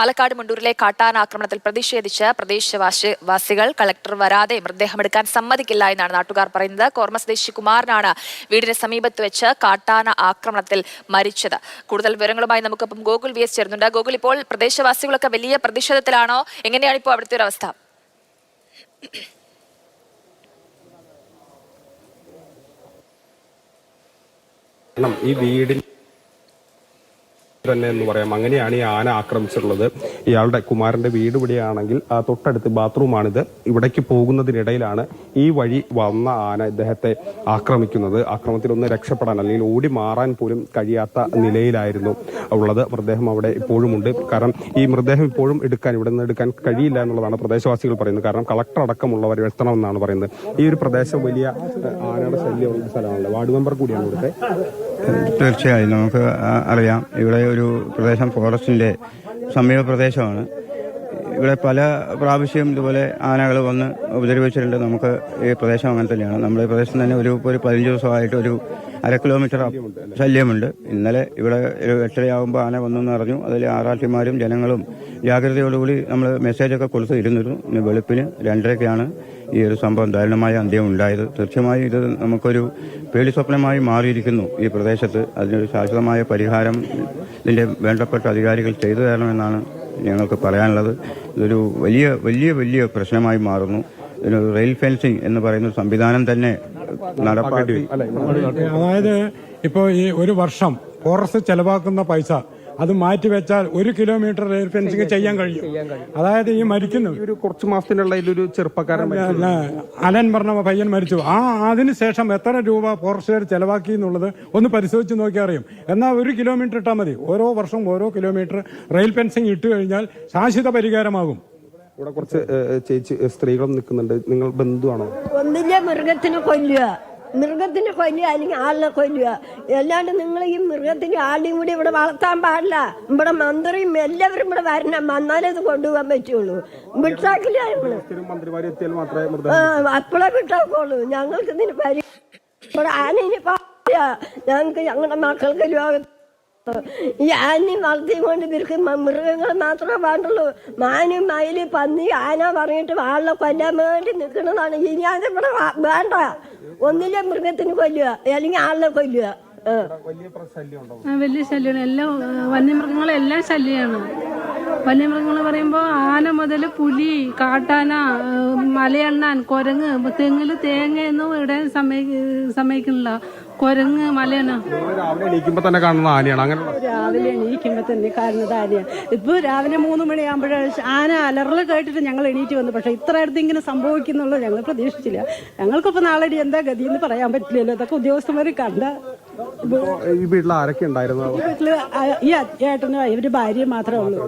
പാലക്കാട് മുണ്ടൂരിലെ കാട്ടാന ആക്രമണത്തിൽ പ്രതിഷേധിച്ച് പ്രദേശവാസികൾ കളക്ടർ വരാതെ മൃതദേഹമെടുക്കാൻ സമ്മതിക്കില്ല എന്നാണ് നാട്ടുകാർ പറയുന്നത്. കോർമ സ്വദേശി കുമാരനാണ് വീടിന് സമീപത്ത് വെച്ച് കാട്ടാന ആക്രമണത്തിൽ മരിച്ചത്. കൂടുതൽ വിവരങ്ങളുമായി നമുക്കിപ്പം ഗോകുൽ വി എസ് ചേരുന്നുണ്ട്. ഗോകുൽ ഇപ്പോൾ പ്രദേശവാസികളൊക്കെ വലിയ പ്രതിഷേധത്തിലാണോ? എങ്ങനെയാണ് ഇപ്പോൾ അവിടുത്തെ ഒരു അവസ്ഥ? ഈ വീടിൽ തന്നെ എന്ന് പറയാം. അങ്ങനെയാണ് ഈ ആന ആക്രമിച്ചിട്ടുള്ളത്. ഇയാളുടെ കുമാരന്റെ വീട് ഇവിടെയാണെങ്കിൽ ആ തൊട്ടടുത്ത് ബാത്റൂമാണിത്. ഇവിടേക്ക് പോകുന്നതിനിടയിലാണ് ഈ വഴി വന്ന ആന ഇദ്ദേഹത്തെ ആക്രമിക്കുന്നത്. ആക്രമത്തിലൊന്ന് രക്ഷപ്പെടാൻ അല്ലെങ്കിൽ ഓടി മാറാൻ പോലും കഴിയാത്ത നിലയിലായിരുന്നു ഉള്ളത്. മൃതദേഹം അവിടെ ഇപ്പോഴും ഉണ്ട് കാരണം ഈ മൃതദേഹം ഇപ്പോഴും എടുക്കാൻ ഇവിടെ നിന്ന് എടുക്കാൻ കഴിയില്ല എന്നുള്ളതാണ് പ്രദേശവാസികൾ പറയുന്നത്. കാരണം കളക്ടർ അടക്കമുള്ളവർ എത്തണമെന്നാണ് പറയുന്നത്. ഈ ഒരു പ്രദേശം വലിയ ആനയുടെ ശല്യമുള്ള സ്ഥലമാണല്ലോ. വാർഡ് മെമ്പർ കൂടിയാണ് ഇവിടുത്തെ. തീർച്ചയായും നമുക്ക് അറിയാം. ഇവിടെ ഒരു പ്രദേശം ഫോറസ്റ്റിന്റെ സമീപ പ്രദേശമാണ് ഇവിടെ പല പ്രാവശ്യം ഇതുപോലെ ആനകൾ വന്ന് ഉപദ്രവിച്ചിട്ടുണ്ട്. നമുക്ക് ഈ പ്രദേശം അങ്ങനെ തന്നെയാണ്. നമ്മുടെ ഈ പ്രദേശം തന്നെ ഒരു ഒരു പതിനഞ്ച് ദിവസമായിട്ട് ഒരു അര കിലോമീറ്റർ ശല്യമുണ്ട്. ഇന്നലെ ഇവിടെ ഒരു എട്ടരയാകുമ്പോൾ ആന വന്നെന്ന് അറിഞ്ഞു. അതിൽ ആറാട്ടിമാരും ജനങ്ങളും ജാഗ്രതയോടുകൂടി നമ്മൾ മെസ്സേജൊക്കെ കൊടുത്ത് ഇരുന്നിരുന്നു ഇന്ന് വെളുപ്പിന് രണ്ടരയ്ക്കാണ് ഈ ഒരു സംഭവം ദാരുണമായ അന്ത്യം ഉണ്ടായത്. തീർച്ചയായും ഇത് നമുക്കൊരു പേടി സ്വപ്നമായി മാറിയിരിക്കുന്നു ഈ പ്രദേശത്ത്. അതിനൊരു ശാശ്വതമായ പരിഹാരം ഇതിന്റെ വേണ്ടപ്പെട്ട അധികാരികൾ ചെയ്തു തരണമെന്നാണ് ഞങ്ങൾക്ക് പറയാനുള്ളത് ഇതൊരു വലിയ വലിയ വലിയ പ്രശ്നമായി മാറുന്നു. ഇതിനൊരു റെയിൽ ഫെൻസിങ് എന്ന് പറയുന്ന സംവിധാനം തന്നെ നടപ്പാക്കി. അതായത് ഇപ്പോൾ ഈ ഒരു വർഷം ഫോറസ്റ്റ് ചെലവാക്കുന്ന പൈസ അത് മാറ്റി വെച്ചാൽ ഒരു കിലോമീറ്റർ റെയിൽ ഫെൻസിങ് ചെയ്യാൻ കഴിയും. അതായത് ഈ മരിക്കുന്നു ഒരു കുറച്ച് മാസത്തിനുള്ള ഒരു ചെറുപ്പക്കാരൻ അലൻ പറഞ്ഞ പയ്യൻ മരിച്ചു. ആ അതിനുശേഷം എത്ര രൂപ ഫോറസ്റ്റുകാർ ചെലവാക്കി എന്നുള്ളത് ഒന്ന് പരിശോധിച്ച് നോക്കിയാൽ അറിയും. എന്നാൽ ഒരു കിലോമീറ്റർ ഇട്ടാൽ മതി. ഓരോ വർഷം ഓരോ കിലോമീറ്റർ റെയിൽ ഫെൻസിങ് ഇട്ട് കഴിഞ്ഞാൽ ശാശ്വത പരിഹാരമാകും. ഇവിടെ കുറച്ച് ചേച്ചി സ്ത്രീകളും നിൽക്കുന്നുണ്ട്. നിങ്ങൾ ബന്ധുവാണോ? ഒന്നില്ല മൃഗത്തിനെ കൊല്ലുക മൃഗത്തിനെ കൊല്ലുക അല്ലെങ്കിൽ ആളിനെ കൊല്ലുക. അല്ലാണ്ട് നിങ്ങൾ ഈ മൃഗത്തിന്റെ ആളിനെയും കൂടി ഇവിടെ വളർത്താൻ പാടില്ല. ഇവിടെ മന്ത്രിയും എല്ലാവരും ഇവിടെ വരണം. വന്നാലേ ഇത് കൊണ്ടുപോകാൻ പറ്റുള്ളൂ. വിട്ടാക്കില്ല ആ, അപ്പോഴേ വിട്ടാക്കുള്ളൂ. ഞങ്ങൾക്ക് ഇതിന് പരി ഇവിടെ ആനയിനെ പാടില്ല ഞങ്ങൾക്ക് ഞങ്ങളുടെ മക്കൾക്ക് രോഗം ആനയും വളർത്തിയും കൊണ്ട് ഇവർക്ക് മൃഗങ്ങൾ മാത്രമേ പാടുള്ളൂ മാനും മയിൽ പന്നി ആന പറഞ്ഞിട്ട് വാളിനെ കൊല്ലാൻ വേണ്ടി നിൽക്കുന്നതാണ്. ഇനി അതിവിടെ വേണ്ട. ഒന്നിലെ മൃഗത്തിന് കൊല്ലുക അല്ലെങ്കിൽ ആളിനെ കൊല്ലുക. വലിയ ശല്യമാണ്. എല്ലാം ആ, വന്യമൃഗങ്ങളെല്ലാം ശല്യമാണ് വന്യമൃഗങ്ങൾ പറയുമ്പോൾ ആന മുതൽ പുലി കാട്ടാന മലയണ്ണാൻ കുരങ്ങ് തെങ്ങിൽ തേങ്ങയൊന്നും ഇവിടെ സമയ സമ്മതിക്കുന്നില്ല കുരങ്ങ് മലയണ്ണ. നിങ്ങൾ രാവിലെ എണീക്കുമ്പോ തന്നെ കാണുന്ന ആനയാണ്. അങ്ങനെ രാവിലെ തന്നെ കാണുന്നത് ആനയാണ് ഇപ്പൊ രാവിലെ മൂന്ന് മണിയാകുമ്പോഴേ ആന അലറൽ കേട്ടിട്ട് ഞങ്ങൾ എണീറ്റ് വന്നു. പക്ഷെ ഇത്ര അടുത്ത് ഇങ്ങനെ സംഭവിക്കുന്നുള്ളത് ഞങ്ങൾ പ്രതീക്ഷിച്ചില്ല. ഞങ്ങൾക്കിപ്പോ നാളെ എന്താ ഗതി എന്ന് പറയാൻ പറ്റില്ലല്ലോ. അതൊക്കെ ഉദ്യോഗസ്ഥന്മാർ കണ്ട ഈ വീട്ടിൽ ആരൊക്കെ ഉണ്ടായിരുന്നു? ഈ ഏട്ടനും ഇവർ ഭാര്യ മാത്രമേ ഉള്ളൂ.